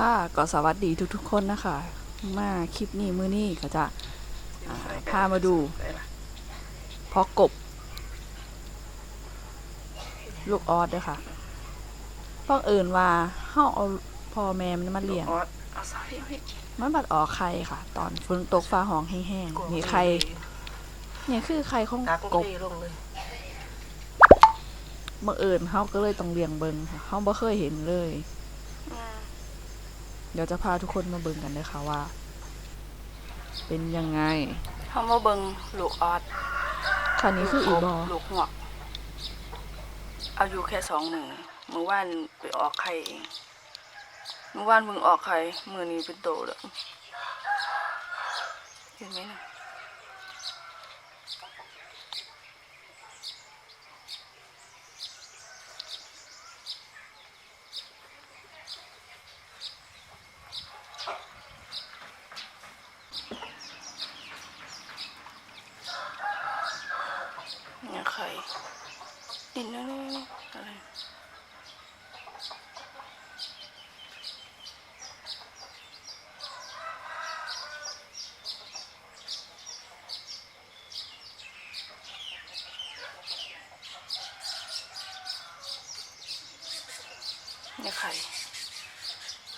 ค่ะก็สวัสดีทุกๆคนนะคะ มาคลิปนี้มื้อนี้ก็จะอ่าพามาดูเพาะกบ ลูกออสเด้วยค่ะพ้องเอิ่นว่าเฮาเอาพ่อแม่มันมาเลี้ยงออสเอาใส่ให้มันบัดออกไข่ค่ะ ตอนฝนตกฟ้าห้องแห้งๆนี่ไข่เนี่ยคือไข่ของตากกบบลงเลยบังเอิญเฮาก็เลยต้องเลี้ยงเบิงค่ะเฮาบ่เคยเห็นเลย เดี๋ยวจะพาทุกคนมาเบิ่งกันเลยค่ะว่า เป็นยังไงเฮามาเบิ่งลูกออสคันนี้คืออีบอลูกหวกอายุแค่สองหนึ่งเมื่อวานไปออกไข่เองเมื่อวานเพิ่งออกไข่มือนี้เป็นโตแล้วเห็นไหมนะ เนี่ยไข่ดินนะอะไรเนี่ยไข่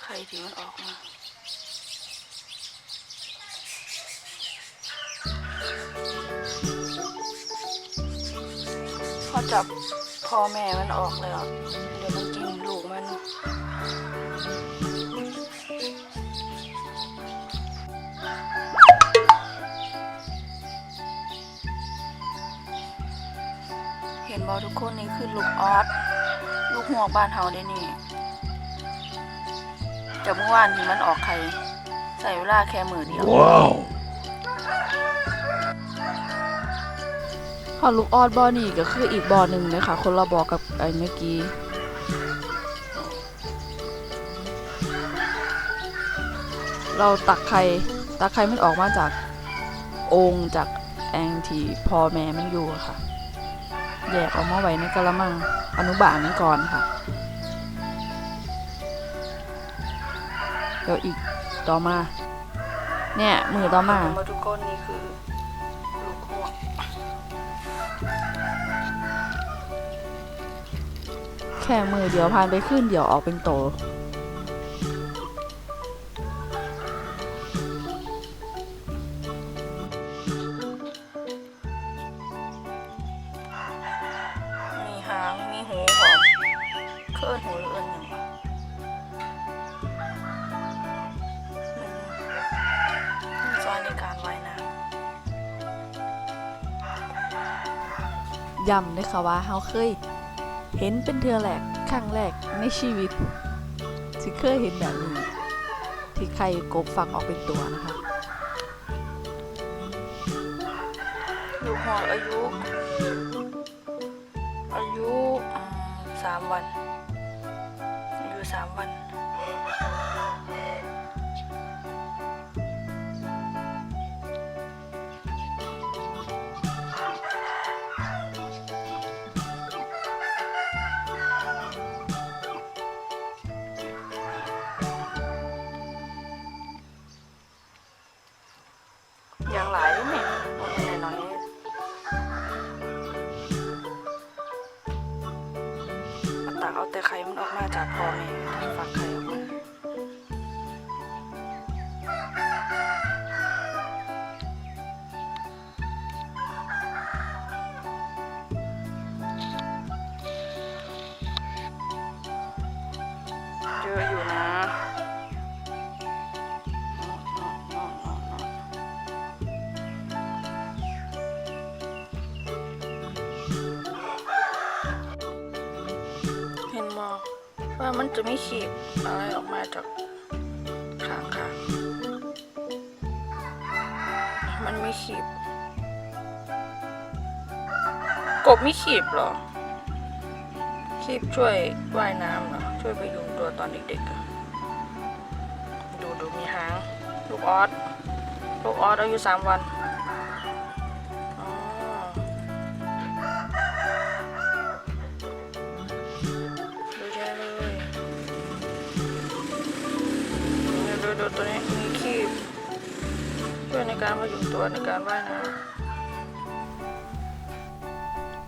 ไข่ที่มันออกมา จับพ่อแม่มันออกแล้ว เดี๋ยวมันกินลูกมันเห็นบอทุกคนนี่คือลูกออสลูกหัวกบ้านเฮาได้นี่จากเมื่อวานที่มันออกไข่ใส่เวลาแค่มือเดียว พอลูกออดบอนี่ก็คืออีกบอหนึ่งเลยค่ะ คนละบอกับไอ้เมื่อกี้เราตักไข่ตักไข่มันออกมาจากองค์จากแองทีพ่อแม่มันอยู่ค่ะ แยกออกมาไว้ในกระมังอนุบาลนี้ก่อนค่ะ เดี๋ยวอีกต่อมา เนี่ยมือต่อมามาทุกคนนี่คือ ค่มือเดียวผ่านไปขึ้นเดี๋ยวออกเป็นโต มีหาง มีหูหอมเคลื่อนหูหรือเอินอย่างวะมันมีซอยในการว่ายน้ย้ำเลยค่ะว่าเฮาเคย เห็นเป็นเทือแรกครั้งแรกในชีวิตที่เคยเห็นแบบนี้ ที่ใครกบฝังออกเป็นตัวนะคะอยู่หออายุ อายุสามวัน อายุสามวัน มาจากพ่อแมันจะไม่ขีบอะไรออกมาจากขางค่ะ มันไม่ขีบ กบไม่ขีบหรอ ขีบช่วยว่ายน้ำเหรอ ช่วยพยุงตัวตอนเด็กๆดูดูมีหาง ลูกออส ลูกออสอายุสามวัน การพยุงตัวในการว่ายน้ำ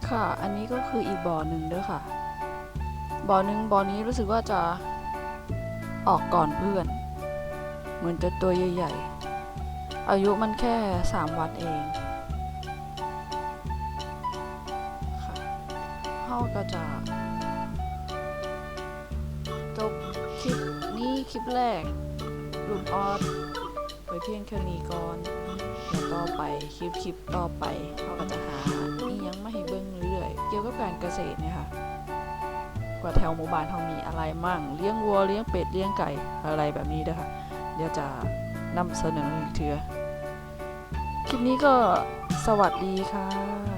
ค่ะ อันนี้ก็คืออีกบ่อหนึ่งเด้วยค่ะ บ่อหนึ่งบ่อนี้รู้สึกว่าจะออกก่อนเพื่อน เหมือนจะตัวใหญ่ ๆ อายุมันแค่ 3 วันเองค่ะเขาก็จะจบคลิปนี้คลิปแรกลุมออด ไปเพียงแค่นี้ก่อนแล้วต่อไปคลิปคลิปต่อไปเขาก็จะหาอียังมาให้เบิ้งเรื่อยๆเกี่ยวกับการเกษตรเนี่ยค่ะว่าแถวหมู่บ้านเขามีอะไรมั่งเลี้ยงวัวเลี้ยงเป็ดเลี้ยงไก่อะไรแบบนี้ด้อค่ะ เดี๋ยวจะนำเสนออีกเทือคลิปนี้ก็สวัสดีค่ะ